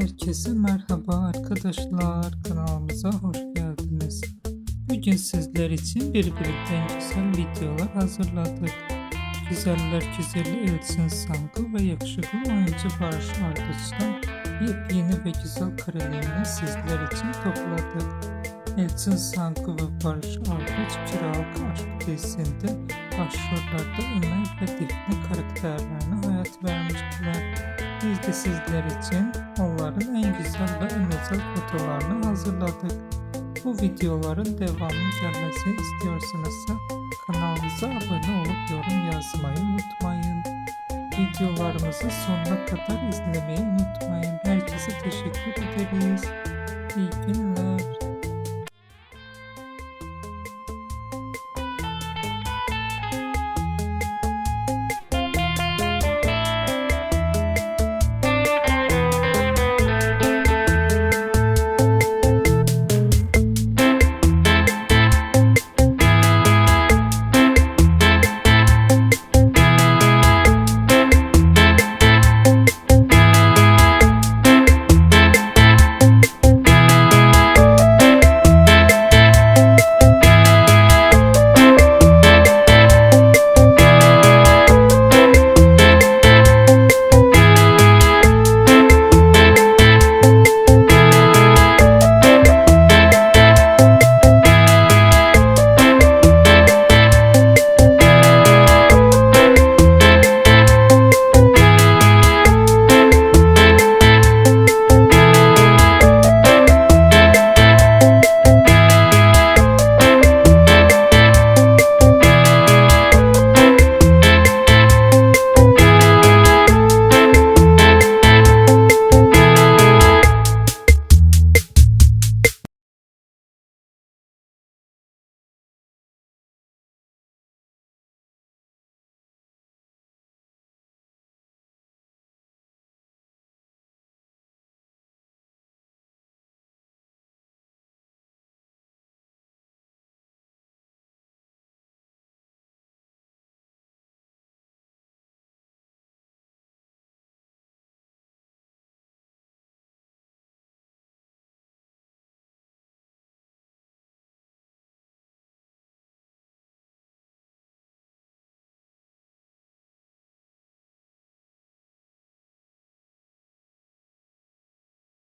Herkese merhaba arkadaşlar. Kanalımıza hoş geldiniz. Bugün sizler için birbirinden güzel videolar hazırladık. Güzeller güzeli Elçin Sangu ve yakışıklı oyuncu Barış Arduç'tan yepyeni ve güzel karelerini sizler için topladık. Elçin Sangu ve Barış Arduç Kiralık Aşk dizisinde başrollerde Ömer ve Defne karakterlerine hayat vermiştiler. Biz de sizler için onların videoların devamı gelmesini istiyorsanız kanalımıza abone olup yorum yazmayı unutmayın. Videolarımızı sonuna kadar izlemeyi unutmayın. Herkese teşekkür ederiz. İyi günler.